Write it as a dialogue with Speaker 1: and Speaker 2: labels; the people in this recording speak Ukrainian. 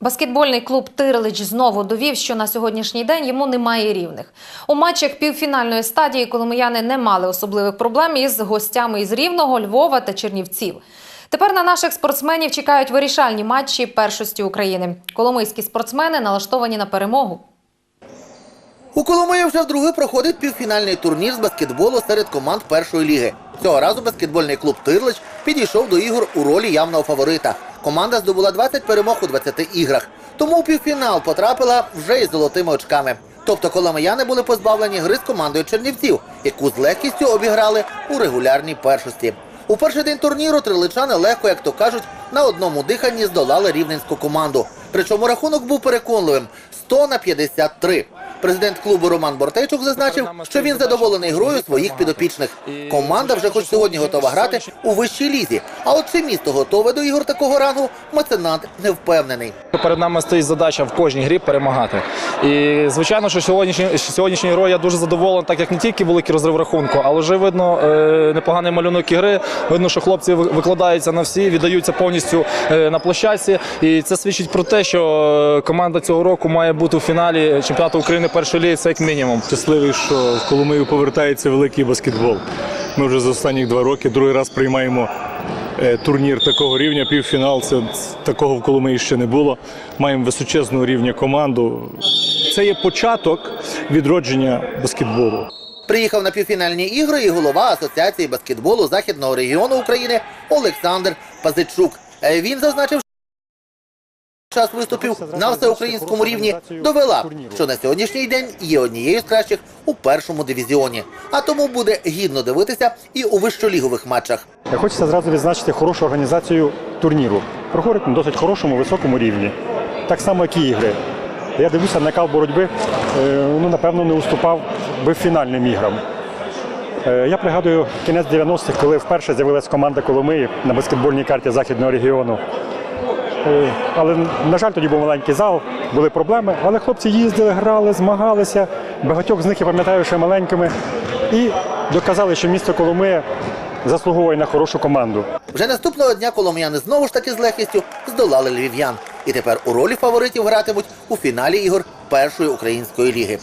Speaker 1: Баскетбольний клуб Тирлич знову довів, що на сьогоднішній день йому немає рівних. У матчах півфінальної стадії коломияни не мали особливих проблем із гостями із Рівного, Львова та Чернівців. Тепер на наших спортсменів чекають вирішальні матчі першості України. Коломийські спортсмени налаштовані на перемогу.
Speaker 2: У Коломиї вже вдруге проходить півфінальний турнір з баскетболу серед команд першої ліги. Цього разу баскетбольний клуб Тирлич підійшов до ігор у ролі явного фаворита. Команда здобула 20 перемог у 20 іграх. Тому у півфінал потрапила вже із золотими очками. Тобто коломияни були позбавлені гри з командою чернівців, яку з легкістю обіграли у регулярній першості. У перший день турніру триличани легко, як то кажуть, на одному диханні здолали рівненську команду. Причому рахунок був переконливим 100 на 53. Президент клубу Роман Бортейчук зазначив, що він задоволений грою своїх підопічних. Команда вже хоч сьогодні готова грати у вищій лізі. А от чи місто готове до ігор такого рангу, меценат не впевнений.
Speaker 3: Перед нами стоїть задача в кожній грі перемагати. І звичайно, що сьогоднішній сьогоднішній грою я дуже задоволений, так як не тільки великий розрив рахунку, але вже видно е, непоганий малюнок ігри. Видно, що хлопці викладаються на всі, віддаються повністю е, на площадці. І це свідчить про те, що е, команда цього року має бути у фіналі чемпіонату України першої ліги, як мінімум.
Speaker 4: Щасливий, що в Коломию повертається великий баскетбол. Ми вже за останні два роки другий раз приймаємо е, турнір такого рівня, півфінал. Це такого в Коломиї ще не було. Маємо височезного рівня команду. Це є початок відродження баскетболу.
Speaker 2: Приїхав на півфінальні ігри і голова Асоціації баскетболу Західного регіону України Олександр Пазичук. Е, Він зазначив, час виступів на всеукраїнському рівні довела, що на сьогоднішній день є однією з кращих у першому дивізіоні. А тому буде гідно дивитися і у вищолігових матчах.
Speaker 5: Хочеться зразу відзначити хорошу організацію турніру. Проходить на досить хорошому, високому рівні. Так само, як і ігри. Я дивлюся, накал боротьби е, ну, напевно не уступав би фінальним іграм. Е, Я пригадую кінець 90-х, коли вперше з'явилась команда Коломиї на баскетбольній карті західного регіону. Е, Але, на жаль, тоді був маленький зал, були проблеми. Але хлопці їздили, грали, змагалися. Багатьох з них я пам'ятаю ще маленькими. І доказали, що місто Коломия заслуговує на хорошу команду.
Speaker 2: Вже наступного дня коломияни знову ж таки з легкістю здолали львів'ян. І тепер у ролі фаворитів гратимуть у фіналі ігор першої української ліги.